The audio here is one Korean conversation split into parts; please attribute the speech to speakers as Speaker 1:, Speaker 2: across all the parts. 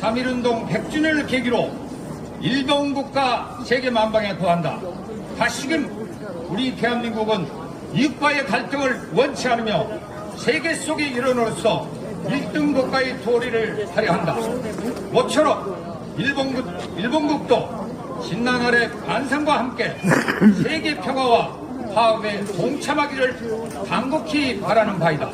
Speaker 1: 3.1운동 100주년을 계기로 일본 국가 세계 만방에 거한다. 다시금 우리 대한민국은 이익과의 갈등을 원치 않으며 세계 속의 일원으로서 1등 국가의 도리를 하려 한다. 모처럼 일본국, 일본국도 아래 반성과 함께 세계 평화와 화합에 동참하기를 간곡히 바라는 바이다.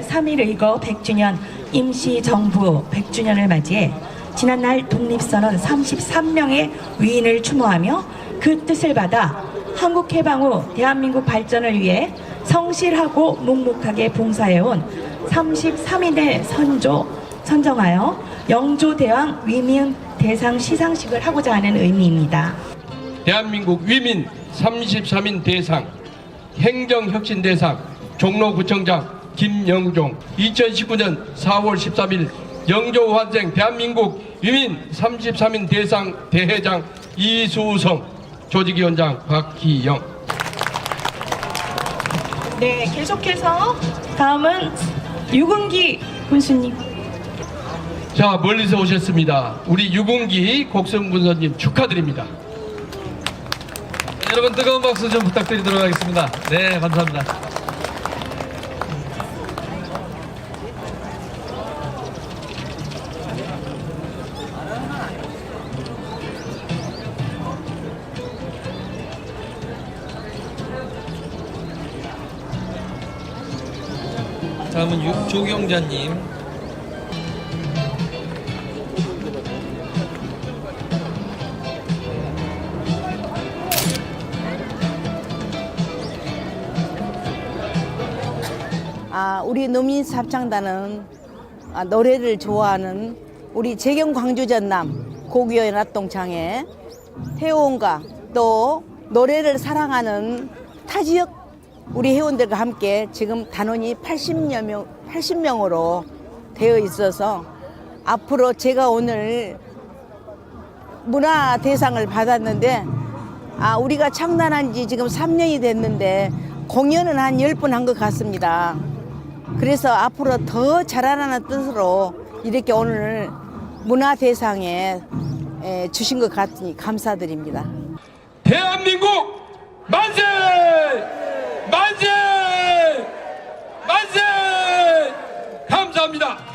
Speaker 2: 3.1 의거 100주년 임시정부 100주년을 맞이해 지난날 독립선언 33명의 위인을 추모하며 그 뜻을 받아 한국 해방 후 대한민국 발전을 위해 성실하고 묵묵하게 봉사해온 33인의 선조 선정하여 영조대왕 위민 대상 시상식을 하고자 하는 의미입니다.
Speaker 3: 대한민국 위민 33인 대상 행정혁신 대상 종로구청장 김영종 2019년 4월 13일 영조 환생 대한민국 위민 33인 대상 대회장 이수성 조직위원장 박희영
Speaker 2: 네, 계속해서 다음은 유근기 군수님.
Speaker 3: 자 멀리서 오셨습니다 우리 유군기 곡성군선님 축하드립니다
Speaker 4: 여러분 뜨거운 박수 좀 부탁드리도록 하겠습니다. 네, 감사합니다. 다음은 유, 조경자님.
Speaker 5: 아, 우리 노민삽창단은 아, 노래를 좋아하는 우리 재경 광주전남 고교연 합동창회 회원과 또 노래를 사랑하는 타 지역 우리 회원들과 함께 지금 단원이 80여 명, 80명으로 되어 있어서 앞으로 제가 오늘 문화 대상을 받았는데 아 우리가 창단한 지 지금 3년이 됐는데 공연은 한 10번 한 것 같습니다. 그래서 앞으로 더 잘하라는 뜻으로 이렇게 오늘 문화 대상에 에, 주신 것 같으니 감사드립니다.
Speaker 3: 대한민국 만세! 만세! 만세! 감사합니다.